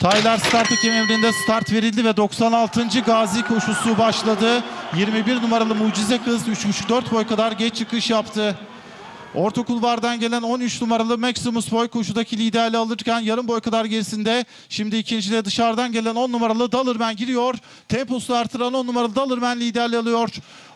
Taylar start ekim emrinde start verildi ve 96. Gazi koşusu başladı. 21 numaralı Mucize Kız 3.5-4 boy kadar geç çıkış yaptı. Orta kulvardan gelen 13 numaralı Maximus Boy koşudaki liderliği alırken yarım boy kadar gerisinde. Şimdi ikinciliğe dışarıdan gelen 10 numaralı Dalırman giriyor. Temposunu artıran 10 numaralı Dalırman liderliği alıyor.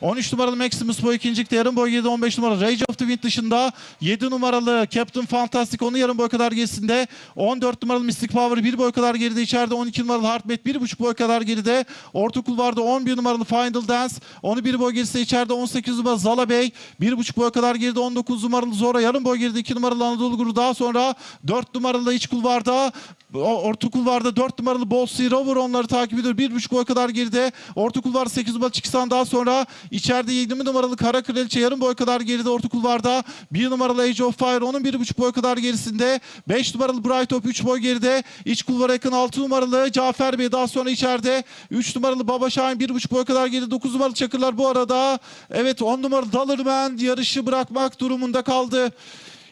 13 numaralı Maximus Boy ikincilikte yarım boy geride 15 numaralı Rage of the Wind dışında. 7 numaralı Captain Fantastic onun yarım boy kadar gerisinde. 14 numaralı Mystic Power 1 boy kadar geride içeride. 12 numaralı Heartbeat 1,5 boy kadar geride. Orta kulvarda 11 numaralı Final Dance. Onu 1 boy gerisinde içeride. 18 numaralı Zala Bey 1,5 boy kadar geride. 19 numaralı Zora yarım boy geride. 2 numaralı Anadolu Guru daha sonra 4 numaralı iç kulvarda Orta kulvarda 4 numaralı Bolsi Rover onları takip ediyor. 1,5 boy kadar geride. Orta kulvar 8 numaralı Çıksan daha sonra içeride 7 numaralı Kara Kraliçe yarım boy kadar geride. Orta kulvarda 1 numaralı Age of Fire onun 1,5 boy kadar gerisinde. 5 numaralı Bright Top 3 boy geride. İç kulvara yakın 6 numaralı Cafer Bey daha sonra içeride. 3 numaralı Baba Şahin 1,5 boy kadar geride. 9 numaralı Çakırlar bu arada. Evet 10 numaralı Dalırman yarışı bırakmak durumunda kaldı.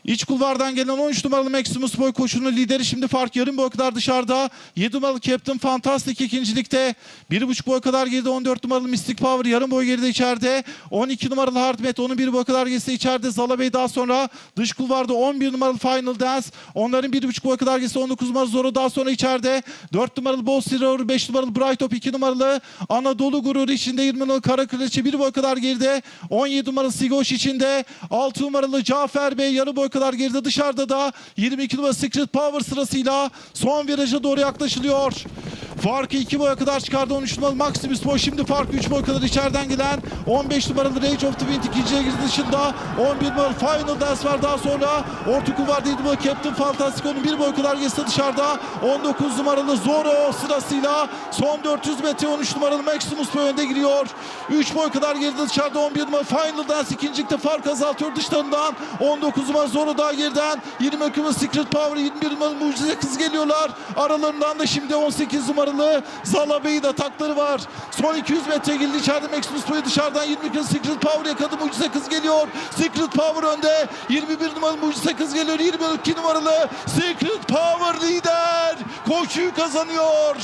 İç kulvardan gelen 13 numaralı Maximus Boy koşunun lideri şimdi fark yarım boy kadar dışarıda. 7 numaralı Captain Fantastic ikincilikte. 1,5 boy kadar geride 14 numaralı Mystic Power yarım boy geride içeride. 12 numaralı Hardmet onun 1 boy kadar gerisi içeride. Zala Bey daha sonra dış kulvarda 11 numaralı Final Dance. Onların 1,5 boy kadar gerisi 19 numaralı Zoro daha sonra içeride. 4 numaralı Boss Zero, 5 numaralı Bright Top 2 numaralı Anadolu Gurur içinde 20 numaralı Kara Kraliçe 1 boy kadar geride. 17 numaralı Sigoş içinde. 6 numaralı Cafer Bey yarı boy kadar geride dışarıda da 22 numaralı Secret Power sırasıyla son viraja doğru yaklaşılıyor. Farkı 2 boya kadar çıkardı 13 numaralı Maximus Boy. Şimdi farkı 3 boy kadar içeriden gelen 15 numaralı Rage of the Wind ikinciye girdi dışında. 11 numaralı Final Dance var daha sonra. Orta kulvarda 7 numaralı Captain Fantastic onun 1 boy kadar gerisi dışarıda. 19 numaralı Zoro sırasıyla son 400 metre 13 numaralı Maximus Boy önde giriyor. 3 boy kadar geride dışarıda 11 numaralı Final Dance ikincilikte fark azaltıyor dışlarından. 19 numaralı Zoro daha geriden. 20 numaralı Secret Power 21 numaralı Mucize Kız geliyorlar. Aralarından da şimdi 18 numaralı Zala Bey'in atakları var. Son 200 metre girdi içeride Maximus Boy dışarıdan 22 numaralı Secret Power yakaladı Mucize Kız geliyor. Secret Power önde. 21 numaralı Mucize Kız geliyor. 22 numaralı Secret Power lider. Koşuyu kazanıyor.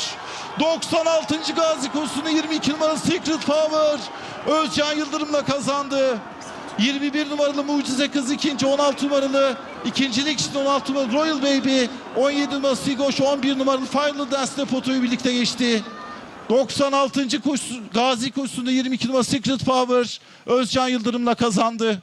96. Gazi koşusunu 22 numaralı Secret Power Özcan Yıldırım'la kazandı. 21 numaralı Mucize Kız ikinci, 16 numaralı ikincilik için 16 numaralı Royal Baby, 17 numaralı Sigoş, 11 numaralı Final Dance'de potoyu birlikte geçti. 96. koşusu, Gazi koşusunda 22 numaralı Secret Power Özcan Yıldırım'la kazandı.